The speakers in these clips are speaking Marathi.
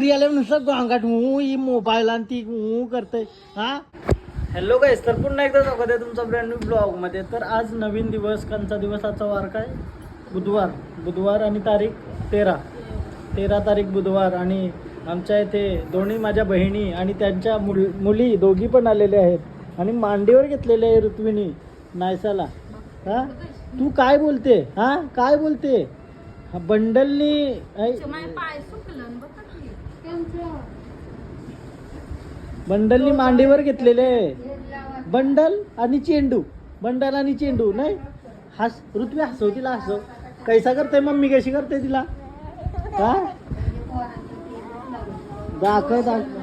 पोरी आल्या नुसतं गांगाट हू ही मोबाईल आणि ती हू करते हा? हॅलो गाईस तर पुन्हा एकदा स्वागत आहे तुमचा ब्रँड न्यू ब्लॉगमध्ये. तर आज नवीन दिवस कांचा दिवस आजचा वार काय? बुधवार. बुधवार आणि तारीख तेरा. तेरा तारीख बुधवार आणि आमच्या इथे दोन्ही माझ्या बहिणी आणि त्यांच्या मुल मुली दोघी पण आलेल्या आहेत. आणि मांडीवर घेतलेले आहे ऋत्विनी नायसाला. हा? तू काय बोलते? हा? काय बोलते? हा बंडलनी बंडलनी मांडीवर घेतलेले. बंडल आणि चेंडू. बंडल आणि चेंडू नाही? हस ऋत्वी हसव तिला हसव. कैसा करते मम्मी कशी करते तिला? हा? दाखव दाखव.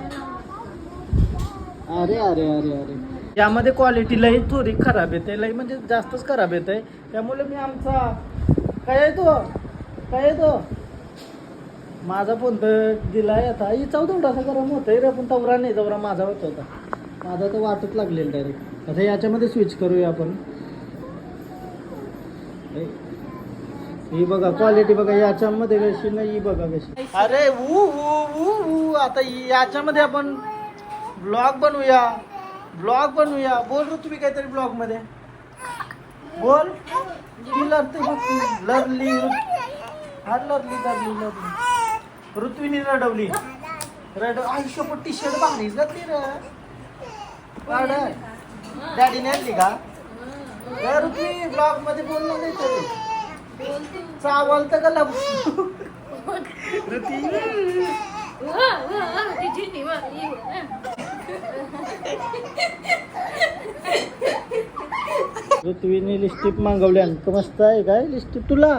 अरे अरे अरे अरे. यामध्ये क्वालिटी लई थोडी खराब येते लई म्हणजे जास्तच खराब येते. त्यामुळे मी आमचा काय तो? काय तो? माझा फोन तर दिलाय आता. हिचा थोडासा गरम होतं रे पण तवरा नाही तवरा माझा होत होता माझा तर वाटत लागलेला डायरेक्ट आता याच्यामध्ये स्विच करूया आपण. ही बघा क्वालिटी बघा याच्यामध्ये कशी नाही ही बघा कशी. अरे ऊ ऊ ऊ आता याच्यामध्ये आपण ब्लॉग बनवूया. ब्लॉग बनवूया. बोल तुम्ही काहीतरी ब्लॉगमध्ये. बोल. ती लढते लढली. हा लढली लढली लढली. ऋत्विनी रडवली. रड आयुष्यपट टी शर्ट भारीच घातली रे डॅडीने आणली का? ए, ऋत्वी ब्लॉगमध्ये बोल ना काहीतरी चावलत का लब ऋती ऋत्वीने लिस्टिप मागवल्या मस्त आहे काय? लिस्टिप तुला?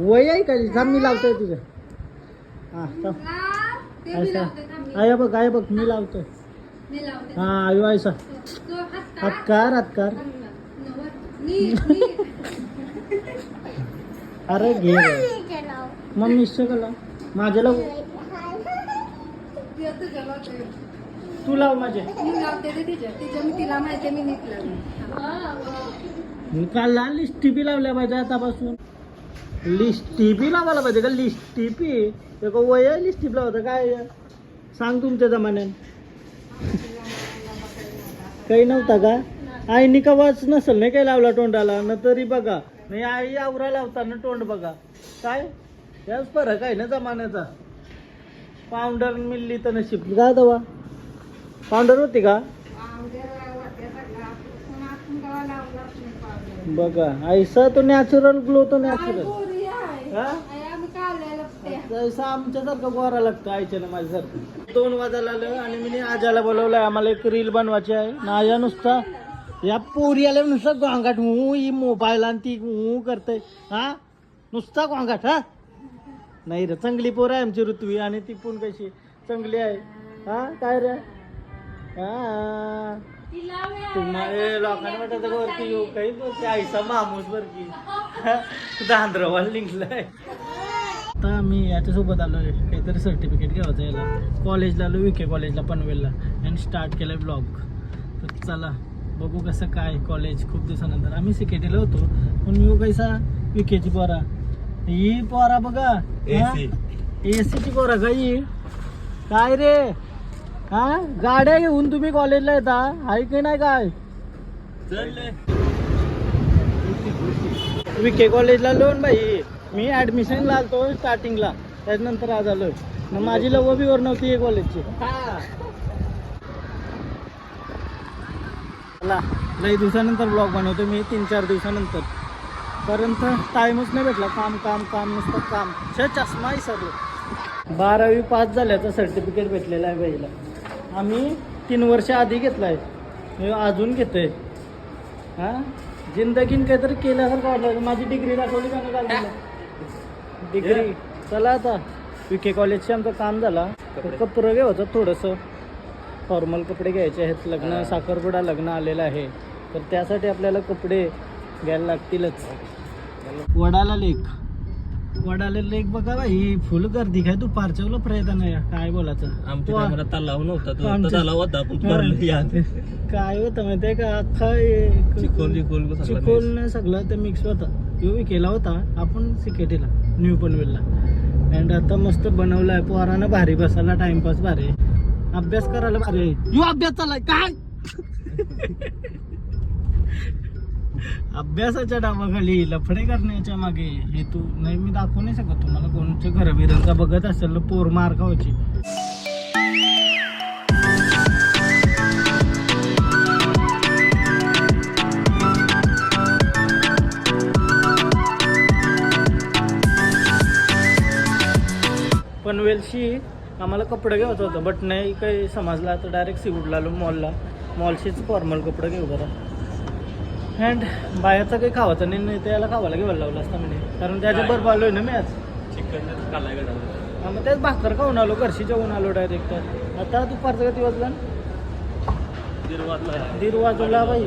वय आहे का थांब मी लावतोय तुझं. ऐसा आया बघ आया बघ मी लावतोय हा आयो ऐसा हातकार. हातकार अरे घे. मग निश्चय कला माझ्या लाव तू लाव माझे. मी काल लिस्टिपी लावल्या पाहिजे आतापासून लिस्टिपी लावायला पाहिजे का? लिस्टिपी एक वय आहे लिस्टिप लावतं. काय? सांग तुमच्या जमान्यात काही नव्हता का? आईनी का वाच नसेल नाही काही लावला तोंडाला? न तरी बघा. नाही आई आवरा लावताना तोंड बघा. काय? याच फरक आहे ना जमान्याचा. पावडर मिल्ली तर नशीब. का दवा. पावडर होती का? बघा. ऐसा तो नॅचरल ग्लो तो नॅचरल आमच्यासारखं गोरा लागतं आईच्या ना माझ्यासारखं. दोन वाजायला आलं आणि मी आजाला बोलवलंय आम्हाला एक रील बनवायची आहे. ना आजा नुसता या पोरी आल्या नुसतं गोंगाट हू ही मोबाईल आणि ती हू करते हा? नुसता गोंगाट हा? नाही रे चांगली पोर आहे आमची ऋत्वी आणि ती पण कशी? चांगली आहे. हा? काय रे? हा? लोकांना वाटत वरती येऊ काही वरती. मामूस दांद्रवाल निघलाय. आता मी याच्यासोबत आलोय काहीतरी सर्टिफिकेट घ्यायचं याला. कॉलेजला आलो विके कॉलेजला पनवेलला. आणि स्टार्ट केलाय ब्लॉग तर चला बघू कसं काय कॉलेज खूप दिवसानंतर. आम्ही सिकेटीला होतो पण मी कैसा विकेची पोरा. ही पोरा बघा एसीची पोरा का ही? काय रे? हा? गाड्या घेऊन तुम्ही कॉलेजला येता? आहे की नाही काय? विके कॉलेजला लोन बाई. मी ऍडमिशनला आलतो स्टार्टिंगला त्याच्यानंतर आज आलोय. मग माझी लव बी वर नव्हती कॉलेजची. लई दिवसानंतर ब्लॉग बनवतो मी तीन चार दिवसानंतर. तर टाईमच नाही भेटला. काम काम काम नुसतं काम. छे चष्मा विसरलो. बारावी पास झाल्याचं सर्टिफिकेट भेटलेलं आहे बाईला. आम्ही तीन वर्ष आधी घेतलं आहे अजून घेतोय. हां? जिंदगीन काहीतरी केल्यासारखं वाटलं. माझी डिग्री दाखवली का नाही डिग्री चला आता. विके कॉलेजचे आमचं काम झाला. तर कपडं घ्यायचं थोडंसं. फॉर्मल कपडे घ्यायचे आहेत. लग्न साखरपुडा लग्न आलेलं आहे. तर त्यासाठी आपल्याला कपडे घ्यायला लागतीलच. वडाला लेक. वडाला लेक बघा बा, ही फुल गर्दी काय तू पारचवलं प्रयत्न आहे काय बोलायचं? आमच्या वा. टायमाला तलाव नव्हता तो आमच्या- तलाव होता आपण. भरलं याद काय होतं माहितीये का? अख्खा चिखोल चिखोल सगळं ते मिक्स होतं. यो केला होता आपण सिकेटीला न्यू पनवेलला. अँड आता मस्त बनवलाय पोरानं भारी बसायला टाइमपास भारी. अभ्यास करायला भारी आहे. यो अभ्यास चालाय काय? अभ्यासाच्या डावाखाली लफडे करण्याच्या मागे हे तू नाही मी दाखवू नाही शकत तुम्हाला कोणच्या घरबिरांचा बघत असेल तर पोर मार पनवेलशी आम्हाला कपडं घ्यायचं होतं बट नाही काही समजला तर डायरेक्ट सिवूडला आलो मॉलला मॉलशीच फॉर्मल कपडे घेऊ बरं अँड बाहेरचं काही खावायचं नाही नाही त्याला खावायला घेऊन लावलं असतं म्हणजे कारण त्याच्या बरोबर आलोय ना मी आज हा, मग तेच भाकर खाऊन आलो घरशी जेवून आलो डायरेक्ट आता दुपारचं किती वाजला? दीड वाजला बाई.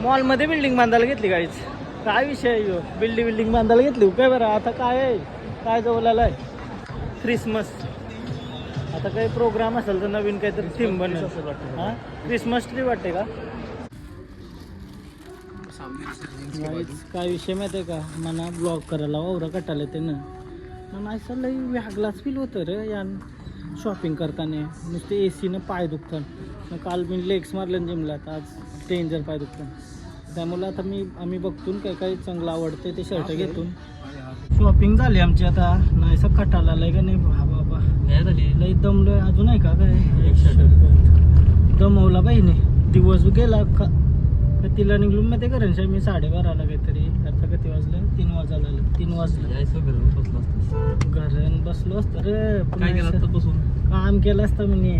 मॉलमध्ये बिल्डिंग बांधायला घेतली गाईच काय विषय आहे ह्यो? बिल्डिंग बिल्डिंग बांधायला घेतली काय बरं? आता काय आहे? काय जवळ आलाय क्रिसमस आता काही प्रोग्राम असेल तर नवीन काहीतरी थीम बनेल. हा? क्रिसमस ट्री वाटते का? काय विषय माहिती आहे का? मला ब्लॉग करायला वावरं कटाले ते ना मग असं लई वेगळाच फील होतं रे या शॉपिंग करताना. नुसते ए सीनं पाय दुखतात. मग काल मी लेग्स मारलं जिमला तर आज डेंजर पाय दुखतात. त्यामुळे आता मी आम्ही बघतून काय काय चांगलं आवडते ते शर्ट घेतून. शॉपिंग झाली आमची आता. नाही असं कटाला आलाय का नाही? बा बाबा. लई दमलोय. अजून आहे का काय? एक शर्ट दमवला बाईने. दिवस गेला का का तिला निघलो मग ते करेन. मी साडेबाराला काहीतरी आता किती वाजलं? तीन वाजायला आलं तीन वाजलं. घरात बसलो असतं. रे पुन्हा असं बसून? काम केलं असतं मी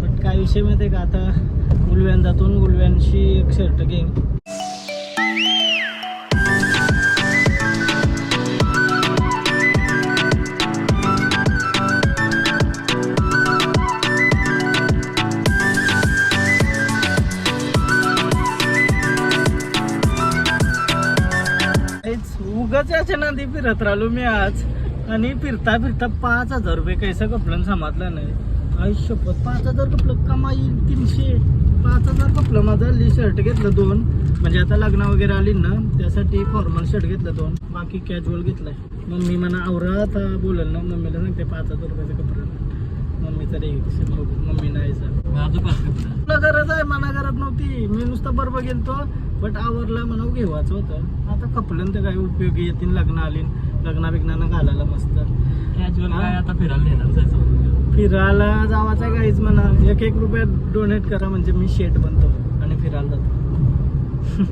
पण काय विषय माहिती आहे का? आता गुलव्यान जातून गुलव्यांशी एक शर्ट घे याच्या नांदी फिरत राहिलो मी आज. आणि फिरता फिरता पाच हजार रुपये कैसं कपलं समजलं नाही. शपथ पाच हजार कपलं कमाई तीनशे. पाच हजार कपलं माझं हल्ली शर्ट घेतलं दोन. म्हणजे आता लग्न वगैरे आली ना त्यासाठी फॉर्मल शर्ट घेतलं दोन. बाकी कॅज्युअल घेतलंय. मम्मी म्हणा आवरा आता बोलेल ना. मम्मीला सांगते पाच हजार रुपयाचं कपडं मम्मी तर मम्मी नाही गरज आहे. मना गरज नव्हती. मी नुसतं बरोबर गेलतो बट आवरला म्हणा घेवायचं होतं. आता कपलं तर काय उपयोगी येतील लग्न आली लग्ना बिग्नानं घालायला मस्त. काय आता फिरायला नेणार जायचं फिरायला जावाचा काहीच म्हणा. एक एक रुपया डोनेट करा म्हणजे मी शेट बनतो आणि फिरायला जातो.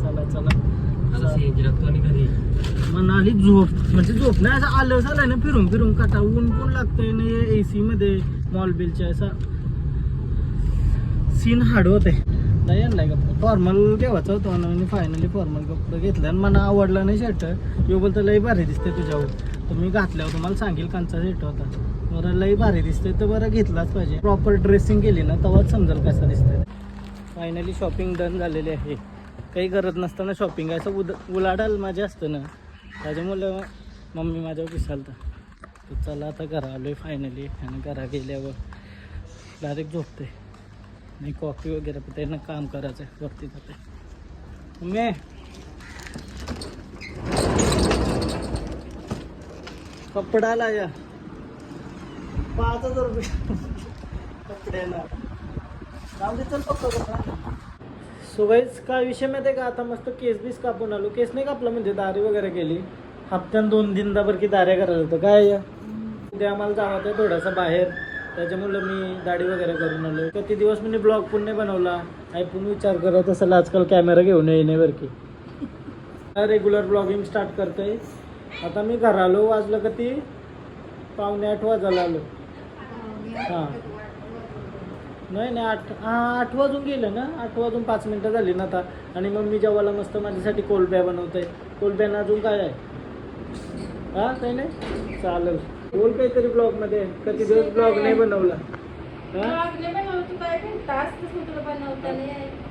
चला चला. घरी? मनाली झोप. म्हणजे झोप नाही असं आलं झालंय ना फिरून फिरून काटा. ऊन पण लागतंय ना ए सी मध्ये मॉल बिलच्या असा. सीन हाड होते नाही आणलाय फॉर्मल घेवायचा होता ना मी फायनली फॉर्मल कपडे घेतला. आणि मला आवडला नाही शर्ट यो बोलतो लई भारी दिसते तुझ्यावर. तर मी घातल्यावर तुम्हाला सांगेल कांचा शर्ट होता. बरं लई भारी दिसते तर बरं घेतलाच पाहिजे. प्रॉपर ड्रेसिंग केली ना तेव्हाच समजेल कसं दिसतंय. फायनली शॉपिंग डन झालेली आहे. काही गरज नसताना शॉपिंग असं उद उलाढाल माझी असतं ना. त्याच्यामुळे मम्मी माझ्यावर पिसालतं तर चला आता घरा आलो आहे फायनली आणि घरा गेल्यावर डायरेक्ट झोपते नाही कॉफी वगैरे पण त्यांना काम करायचं आहे वरती जाते. मे कपडा लाया. पाच हजार रुपये. कपड्याला जाऊ दे चल पक्का कपडा. सुगाईच काय विषय माहिती आहे का? आता मस्त केस बीस कापून आलो. केस नाही कापला म्हणजे दारी वगैरे केली. हप्त्यान दोन दिनदाभर की दाऱ्या करायला होतं. काय उद्या आम्हाला जावं आहे बाहेर. त्याच्यामुळं मी दाढी वगैरे करून आलो किती दिवस मी ब्लॉग पण नाही बनवला पण विचार करत असेल आजकाल कॅमेरा घेऊन येणे बरं की. रेग्युलर ब्लॉगिंग स्टार्ट करतोय. आता मी घर आलो वाजलं ती पावणे आठ वाजायला आलो. हां. नाही नाही आठ हां आठ वाजून गेलं ना? आठ वाजून पाच मिनटं झाली ना आता. आणि मग मी जेवायला मस्त माझ्यासाठी कोलब्या बनवतोय. कोलब्यानं अजून काय आहे? हां काही नाही? चालेल. बोल काहीतरी ब्लॉगमध्ये कधी दिवस ब्लॉग नाही बनवला?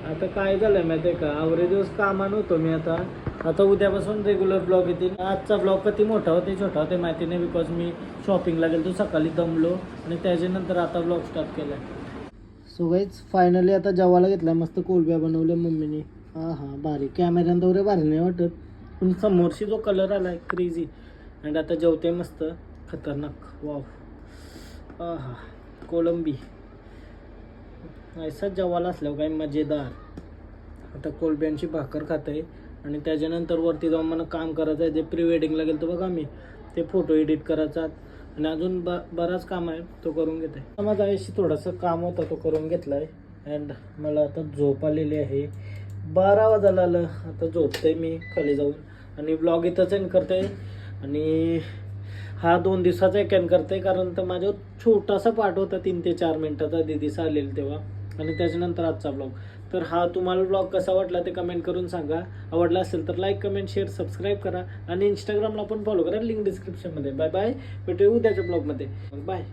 आता काय झालंय माहिती आहे का? आवरे दिवस कामान होतो मी आता. आता उद्यापासून रेग्युलर ब्लॉग येतील आजचा ब्लॉग कधी मोठा होते छोटा होते माहिती नाही बिकॉज मी शॉपिंगला गेलो तो सकाळी दमलो आणि त्याच्यानंतर आता ब्लॉग स्टार्ट केलाय. सो गाईज फायनली आता जेवायला घेतलाय मस्त कोलब्या बनवल्या मम्मीने. हा हा भारी कॅमेऱ्यानं वगैरे भारी नाही वाटत. पण समोरशी जो कलर आलाय क्रेझी अँड आता जेवते मस्त. खतरनाक. वाव. आहा कोलंबी. ऐसा जवाल असल्यावर काय मजेदार. आता कोलब्यांची भाकर खात आहे आणि त्याच्यानंतर वरती जाऊन मला काम करायचं आहे. जे प्री वेडिंगला गेलो बघा मी ते फोटो एडिट करायचा आणि अजून ब बराच काम आहे तो करून घेत आहे माझा आयुष्य थोडंसं काम होतं तो करून घेतला आहे अँड मला आता झोप आलेली आहे. बारा वाजायला आलं आता झोपतंय मी खाली जाऊन. आणि ब्लॉग इथंच एंड करते आणि हा दोन दिवसाचा एक करते कारण तर माझ्या छोटासा पार्ट होता तीन ते चार मिनिटाचा दिदीचा आलेला तेव्हा. आणि त्याच्यानंतर आजचा ब्लॉग तर हा तुम्हाला ब्लॉग कसा वाटला ते कमेंट करून सांगा. आवडला असेल तर लाईक कमेंट शेअर सबस्क्राईब करा. आणि इंस्टाग्रामला पण फॉलो करा. लिंक डिस्क्रिप्शनमध्ये बाय बाय भेटूया उद्याच्या ब्लॉगमध्ये बाय